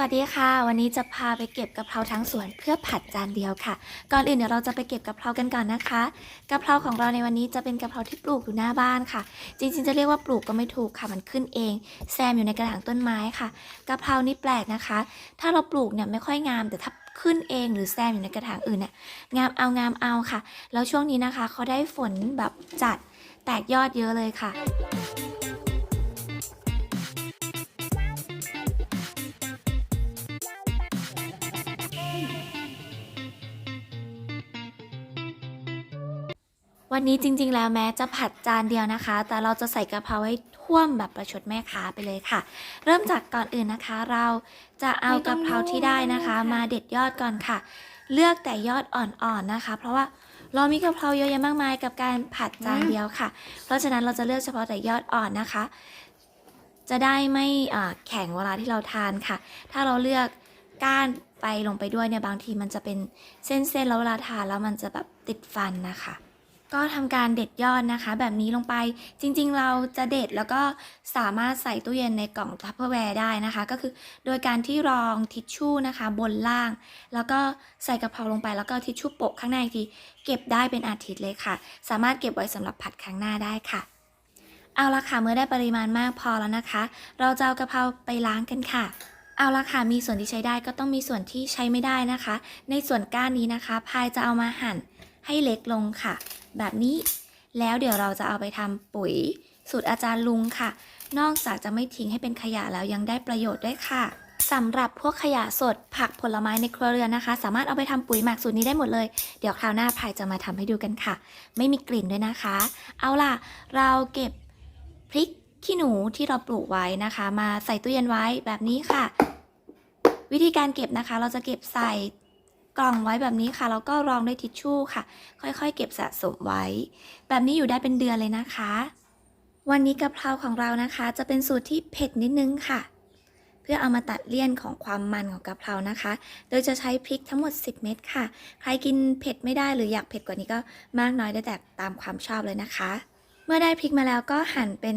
สวัสดีค่ะ วันนี้จะพาไปเก็บกะเพราทั้งสวนเพื่อผัดจานเดียวค่ะ ก่อนอื่นเดี๋ยวเราจะไปเก็บกะเพรากันก่อนนะคะกะเพราของเราในวันนี้จะเป็นกะเพราที่ปลูกอยู่หน้าบ้านค่ะ จริงๆจะเรียกว่าปลูกก็ไม่ถูกค่ะมันขึ้นเอง แซมอยู่ในกระถางต้นไม้ค่ะกะเพรานี่แปลกนะคะ ถ้าเราปลูกเนี่ยไม่ค่อยงามแต่ถ้าขึ้นเองหรือแซมอยู่ในกระถางอื่นเนี่ยงามเอางามเอาค่ะ แล้วช่วงนี้นะคะเขาได้ฝนแบบจัดแตกยอดเยอะเลยค่ะ วันนี้จริง ๆ แล้วแม้จะผัดจานเดียวนะคะ แต่เราจะใส่กะเพราให้ท่วมแบบประชดแม่ค้าไปเลยค่ะ เริ่มจากก่อนอื่นนะคะ เราจะเอากะเพราที่ได้นะคะ มาเด็ดยอดก่อนค่ะ เลือกแต่ยอดอ่อนๆนะคะ เพราะว่าเรามีกะเพราเยอะแยะมากมายกับการผัดจานเดียวค่ะ เพราะฉะนั้นเราจะเลือกเฉพาะแต่ยอดอ่อนนะคะ จะได้ไม่อ่าแข็งเวลาที่เราทานค่ะ ถ้าเราเลือกก้านไปลงไปด้วยเนี่ยบางทีมันจะเป็นเส้นๆแล้วเวลาทานแล้วมันจะแบบติดฟันนะคะ ก็ทำการเด็ดยอดนะคะ แบบนี้ลงไปจริงๆ เราจะเด็ดแล้วก็สามารถใส่ตู้เย็นในกล่องทัพเปอร์แวร์ได้นะคะ ก็คือโดยการที่รองทิชชู่นะคะ บนล่าง แล้วก็ใส่กระเพราลงไปแล้วก็ทิชชู่โปะข้างในอีกที เก็บได้เป็นอาทิตย์เลยค่ะ สามารถเก็บไว้สำหรับผัดครั้งหน้าได้ค่ะ เอาละค่ะเมื่อได้ปริมาณมากพอแล้วนะคะ เราจะเอากะเพราไปล้างกันค่ะเอาละค่ะ มีส่วนที่ใช้ได้ก็ต้องมีส่วนที่ใช้ไม่ได้นะคะ ในส่วนก้านนี้นะคะ พายจะเอามาหั่นให้เล็กลงค่ะ แบบนี้ แล้วเดี๋ยวเราจะเอาไปทำปุ๋ย สูตรอาจารย์ลุงค่ะ นอกจากจะไม่ทิ้งให้เป็นขยะแล้วยังได้ประโยชน์ด้วยค่ะสำหรับพวกขยะสดผักผลไม้ในครัวเรือนนะคะ สามารถเอาไปทำปุ๋ยหมักสูตรนี้ได้หมดเลย เดี๋ยวคราวหน้าพายจะมาทำให้ดูกันค่ะ ไม่มีกลิ่นด้วยนะคะ เอาล่ะ เราเก็บพริกขี้หนูที่เราปลูกไว้นะคะ มาใส่ตู้เย็นไว้แบบนี้ค่ะ วิธีการเก็บนะคะ เราจะเก็บใส่ กล่องไว้แบบนี้ค่ะ แล้วก็รองด้วยทิชชู่ค่ะ ค่อยๆ เก็บสะสมไว้ แบบนี้อยู่ได้เป็นเดือนเลยนะคะ วันนี้กะเพราของเรานะคะ จะเป็นสูตรที่เผ็ดนิดนึงค่ะ เพื่อเอามาตัดเลี่ยนของความมันของกะเพรานะคะ โดยจะใช้พริกทั้งหมด 10 เม็ดค่ะ ใครกินเผ็ดไม่ได้หรืออยากเผ็ดกว่านี้ก็มากน้อยได้แต่ตามความชอบเลยนะคะ เมื่อได้พริกมาแล้วก็หั่นเป็น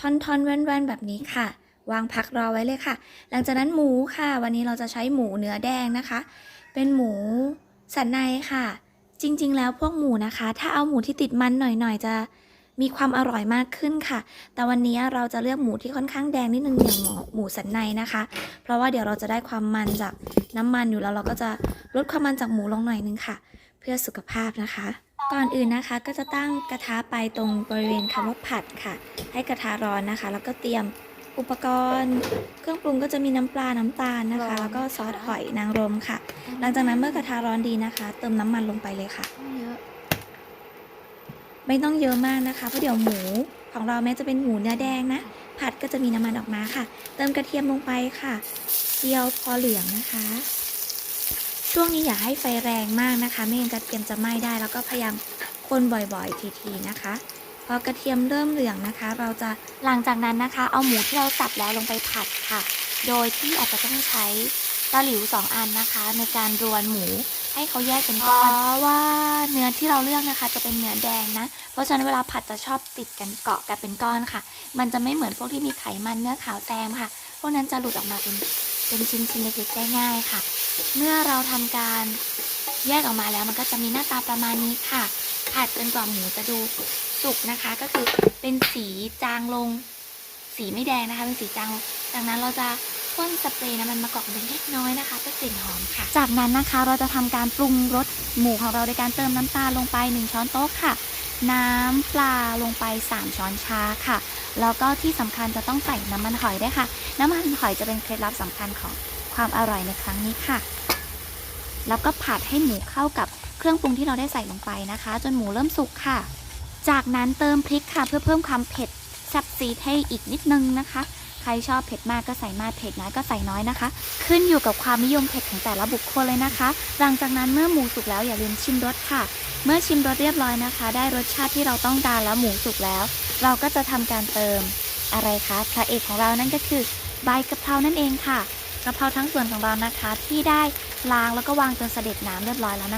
ท่อนๆแว่นๆแบบนี้ค่ะวางพักรอไว้เลยค่ะ หลังจากนั้นหมูค่ะ วันนี้เราจะใช้หมูเนื้อแดงนะคะ เป็นหมู สันในค่ะ จริงๆ แล้วพวกหมูนะคะ ถ้าเอาหมูที่ติดมันหน่อยๆ จะมีความอร่อยมากขึ้นค่ะ แต่วันนี้เราจะเลือกหมูที่ค่อนข้างแดงนิดนึงอย่างหมูหมูสันในนะคะ เพราะว่าเดี๋ยวเราจะได้ความมันจากน้ำมันอยู่แล้วเราก็จะลดความมันจากหมูลงหน่อยนึงค่ะ เพื่อสุขภาพนะคะ ก่อนอื่นนะคะก็จะตั้งกระทะไปตรงบริเวณคำว่าผัดค่ะ ให้กระทะร้อนนะคะ แล้วก็เตรียม อุปกรณ์ เครื่องปรุงก็จะมีน้ำปลา น้ำตาลนะคะ แล้วก็ซอสหอยนางรมค่ะ หลังจากนั้นเมื่อกระทะร้อนดีนะคะ เติมน้ำมันลงไปเลยค่ะ เยอะ ไม่ต้องเยอะมากนะคะเพราะเดี๋ยวหมูของเราแม้จะเป็นหมูเนื้อแดงนะ ผัดก็จะมีน้ำมันออกมาค่ะ เติมกระเทียมลงไปค่ะเจียวพอเหลืองนะคะ ช่วงนี้อย่าให้ไฟแรงมากนะคะ ไม่งั้นกระเทียมจะไหม้ได้ แล้วก็พยายามคนบ่อยๆ ทีๆนะคะ พอกระเทียมเริ่มเหลืองนะคะ เราจะหลังจากนั้นนะคะ เอาหมูที่เราสับแล้วลงไปผัดค่ะ โดยที่อาจจะต้องใช้ตะหลิวสองอันนะคะ ในการรวนหมูให้เขาแยกเป็นก้อนเพราะว่าเนื้อที่เราเลือกนะคะ จะเป็นเนื้อแดงนะ เพราะฉะนั้นเวลาผัดจะชอบติดกันเกาะกันเป็นก้อนค่ะ มันจะไม่เหมือนพวกที่มีไขมันเนื้อขาวแซมค่ะ พวกนั้นจะหลุดออกมาเป็นเป็นชิ้นชิ้นเล็กๆได้ง่ายค่ะ เมื่อเราทำการแยกออกมาแล้วมันก็จะมีหน้าตาประมาณนี้ค่ะ ผัดจนกว่าหมูจะดู สุกนะคะ ก็คือเป็นสีจางลง สีไม่แดงนะคะ เป็นสีจางลงจากนั้นเราจะพ่นสเปรย์น้ำมันมะกอกเป็นเล็กน้อยนะคะเพื่อกลิ่นหอมค่ะ จากนั้นนะคะเราจะทำการปรุงรสหมูของเราโดยการเติมน้ำตาลลงไป 1 ช้อนโต๊ะค่ะ น้ำปลาลงไป 3 ช้อนชาค่ะ แล้วก็ที่สำคัญจะต้องใส่น้ำมันหอยด้วยค่ะ น้ำมันหอยจะเป็นเคล็ดลับสำคัญของความอร่อยในครั้งนี้ค่ะ แล้วก็ผัดให้หมูเข้ากับเครื่องปรุงที่เราได้ใส่ลงไปนะคะ จนหมูเริ่มสุกค่ะ จากนั้นเติมพริกค่ะเพื่อเพิ่มความเผ็ดแซ่บซีดให้อีกนิดนึงนะคะ ใครชอบเผ็ดมากก็ใส่มากเผ็ดน้อยก็ใส่น้อยนะคะ ขึ้นอยู่กับความนิยมเผ็ดของแต่ละบุคคลเลยนะคะ หลังจากนั้นเมื่อหมูสุกแล้วอย่าลืมชิมรสค่ะ เมื่อชิมรสเรียบร้อยนะคะ ได้รสชาติที่เราต้องการแล้วหมูสุกแล้ว เราก็จะทำการเติมอะไรคะพระเอกของเรานั่นก็คือใบกะเพรานั่นเองค่ะกะเพราทั้งส่วนของเรานะคะที่ได้ล้างแล้วก็วางจนเสด็จน้ำเรียบร้อยแล้วนะคะ